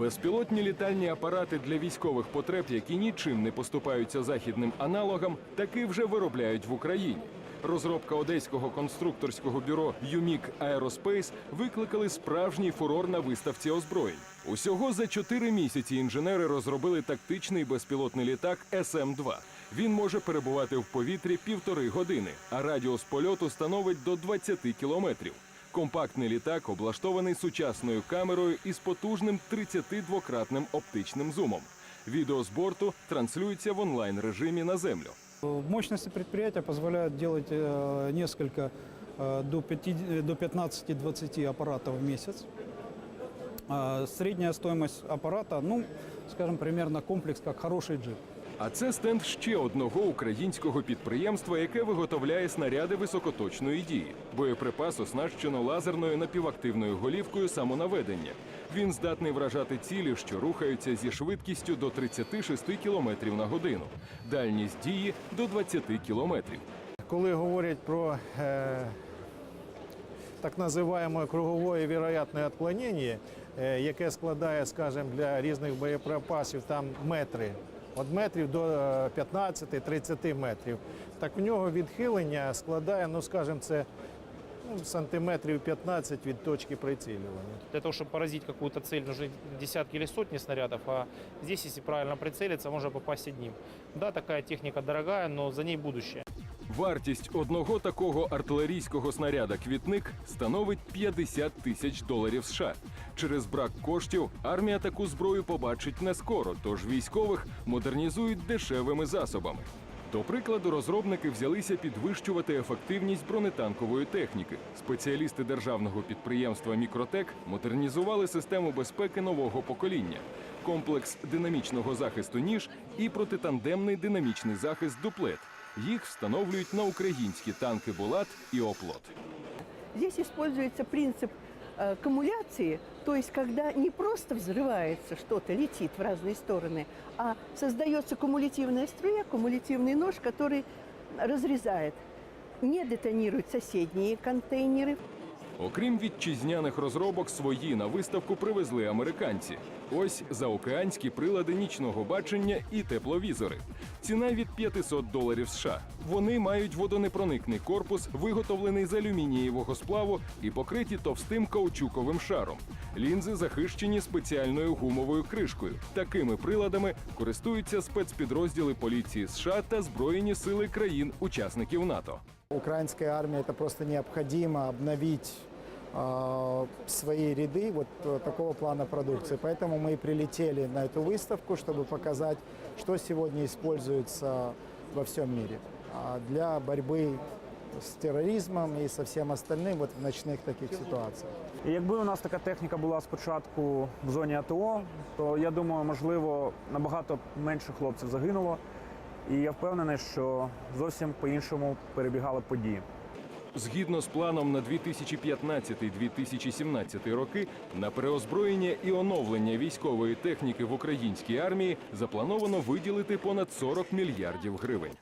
Безпілотні літальні апарати для військових потреб, які нічим не поступаються західним аналогам, таки вже виробляють в Україні. Розробка одеського конструкторського бюро Юмік Aerospace викликали справжній фурор на виставці озброєнь. Усього за чотири місяці інженери розробили тактичний безпілотний літак СМ-2. Він може перебувати в повітрі півтори години, а радіус польоту становить до 20 кілометрів. Компактний літак облаштований сучасною камерою із потужним 32-кратним оптичним зумом. Відео з борту транслюється в онлайн режимі на землю. Мощности предприятия позволяют делать э, несколько э, до, пяти- до 15-20 аппаратов в месяц. А Средняя стоимость аппарата, ну, скажем, примерно комплекс, как хороший джип. А це стенд ще одного українського підприємства, яке виготовляє снаряди високоточної дії. Боєприпас оснащено лазерною напівактивною голівкою самонаведення. Він здатний вражати цілі, що рухаються зі швидкістю до 36 км на годину. Дальність дії до 20 км. Коли говорять про е, так називаємо кругове віроятне відклонення, е, яке складає, скажімо, для різних боєприпасів там метри, від метрів до е, 15-30 метрів, так в нього відхилення складає, ну скажімо, це ну, сантиметрів 15 від точки прицілювання. Для того, щоб поразити якусь ціль, нужны десятки или сотни снарядів, а здесь, якщо правильно прицелиться, можна попасть одним. Да, така техніка дорога, але за ней будущее. Вартість одного такого артилерійського снаряда квітник становить 50 тисяч доларів США. Через брак коштів армія таку зброю побачить не скоро, тож військових модернізують дешевими засобами. До прикладу, розробники взялися підвищувати ефективність бронетанкової техніки. Спеціалісти державного підприємства Мікротек модернізували систему безпеки нового покоління, комплекс динамічного захисту ніж і протитандемний динамічний захист дуплет. Їх встановлюють на українські танки Булат і Оплот. Здесь используется принцип э, кумуляции, то есть когда не просто взрывается что-то, летит в разные стороны, а создается кумулятивная струя, кумулятивный нож, который разрезает. Не детонируют соседние контейнеры, Окрім вітчизняних розробок, свої на виставку привезли американці. Ось заокеанські прилади нічного бачення і тепловізори. Ціна від 500 доларів США. Вони мають водонепроникний корпус, виготовлений з алюмінієвого сплаву і покриті товстим каучуковим шаром. Лінзи захищені спеціальною гумовою кришкою. Такими приладами користуються спецпідрозділи поліції США та збройні сили країн-учасників НАТО. Украинской армии это просто необходимо обновить свои ряды вот э, такого плана продукции. Поэтому мы и прилетели на эту выставку, чтобы показать, что сегодня используется во всем мире а, для борьбы с терроризмом и со всем остальным вот в ночных таких ситуациях. І якби у нас така техніка була спочатку в зоні АТО, то я думаю, можливо, набагато менше хлопців загинуло. І я впевнений, що зовсім по-іншому перебігали події. Згідно з планом на 2015-2017 роки, на переозброєння і оновлення військової техніки в українській армії заплановано виділити понад 40 мільярдів гривень.